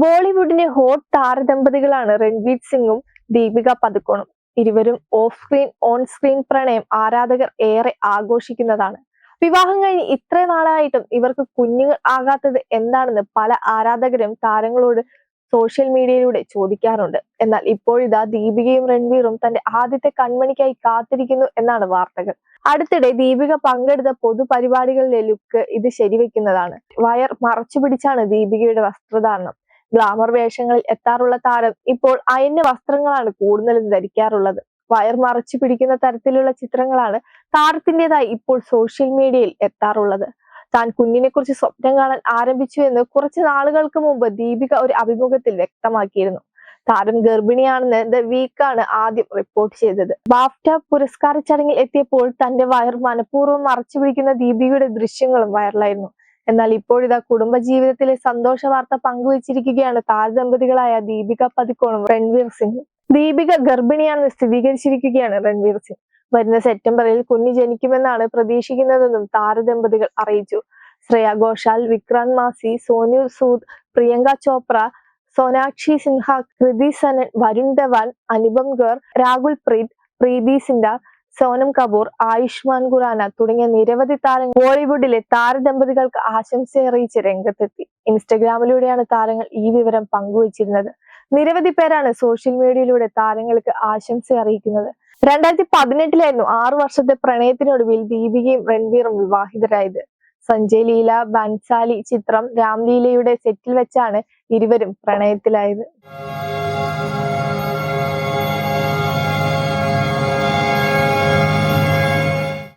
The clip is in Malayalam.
ബോളിവുഡിലെ ഹോട്ട് താരദമ്പതികളാണ് രൺവീർ സിംഗും ദീപിക പതുക്കോണും ഇരുവരും ഓഫ് സ്ക്രീൻ ഓൺ സ്ക്രീൻ പ്രണയം ആരാധകർ ഏറെ ആഘോഷിക്കുന്നതാണ്. വിവാഹം കഴിഞ്ഞ് ഇത്ര നാളായിട്ടും ഇവർക്ക് കുഞ്ഞുങ്ങൾ ആകാത്തത് എന്താണെന്ന് പല ആരാധകരും താരങ്ങളോട് സോഷ്യൽ മീഡിയയിലൂടെ ചോദിക്കാറുണ്ട്. എന്നാൽ ഇപ്പോഴിതാ ദീപികയും രൺവീറും തന്റെ ആദ്യത്തെ കൺമണിക്കായി കാത്തിരിക്കുന്നു എന്നാണ് വാർത്തകൾ. അടുത്തിടെ ദീപിക പങ്കെടുത്ത പൊതുപരിപാടികളിലെ ലുക്ക് ഇത് ശരിവെക്കുന്നതാണ്. വയർ മറച്ചു പിടിച്ചാണ് ദീപികയുടെ വസ്ത്രധാരണം. ഗ്ലാമർ വേഷങ്ങളിൽ എത്താറുള്ള താരം ഇപ്പോൾ അയഞ്ഞ വസ്ത്രങ്ങളാണ് കൂടുതലും ധരിക്കാറുള്ളത്. വയർ മറച്ചു പിടിക്കുന്ന തരത്തിലുള്ള ചിത്രങ്ങളാണ് താരത്തിന്റെതായി ഇപ്പോൾ സോഷ്യൽ മീഡിയയിൽ എത്താറുള്ളത്. താൻ കുഞ്ഞിനെ കുറിച്ച് സ്വപ്നം കാണാൻ ആരംഭിച്ചു എന്ന് കുറച്ച് നാളുകൾക്ക് മുമ്പ് ദീപിക ഒരു അഭിമുഖത്തിൽ വ്യക്തമാക്കിയിരുന്നു. താരം ഗർഭിണിയാണെന്ന് ദ വീക്കാണ് ആദ്യം റിപ്പോർട്ട് ചെയ്തത്. ബാഫ്റ്റ പുരസ്കാര ചടങ്ങിൽ എത്തിയപ്പോൾ തന്റെ വയർ മനഃപൂർവം മറച്ചു പിടിക്കുന്ന ദീപികയുടെ ദൃശ്യങ്ങളും വൈറലായിരുന്നു എന്നാൽ ഇപ്പോഴിതാ കുടുംബജീവിതത്തിലെ സന്തോഷ വാർത്ത പങ്കുവച്ചിരിക്കുകയാണ് താരദമ്പതികളായ ദീപിക പതിക്കോണും രൺവീർ സിംഗ്. ദീപിക ഗർഭിണിയാണെന്ന് സ്ഥിരീകരിച്ചിരിക്കുകയാണ് രൺവീർ സിംഗ്. വരുന്ന സെപ്റ്റംബറിൽ കുഞ്ഞ് ജനിക്കുമെന്നാണ് പ്രതീക്ഷിക്കുന്നതെന്നും താരദമ്പതികൾ അറിയിച്ചു. ശ്രേയ ഘോഷാൽ വിക്രാന്ത് മാസി സോനു സൂദ് പ്രിയങ്ക ചോപ്ര സോനാക്ഷി സിൻഹ കൃതി സനൻ വരുൺ ധവാൻ അനുപം ഗർ രാഹുൽ പ്രീത് പ്രീതി സിൻഡ സോനം കപൂർ ആയുഷ്മാൻ ഖുറാന തുടങ്ങിയ നിരവധി താരങ്ങൾ ബോളിവുഡിലെ താരദമ്പതികൾക്ക് ആശംസ അറിയിച്ച് രംഗത്തെത്തി. ഇൻസ്റ്റഗ്രാമിലൂടെയാണ് താരങ്ങൾ ഈ വിവരം പങ്കുവച്ചിരുന്നത്. നിരവധി പേരാണ് സോഷ്യൽ മീഡിയയിലൂടെ താരങ്ങൾക്ക് ആശംസ അറിയിക്കുന്നത്. രണ്ടായിരത്തി പതിനെട്ടിലായിരുന്നു ആറു വർഷത്തെ പ്രണയത്തിനൊടുവിൽ ദീപികയും രൺവീറും വിവാഹിതരായത്. സഞ്ജയ് ലീല ബൻസാലി ചിത്രം രാംലീലയുടെ സെറ്റിൽ വെച്ചാണ് ഇരുവരും പ്രണയത്തിലായത്.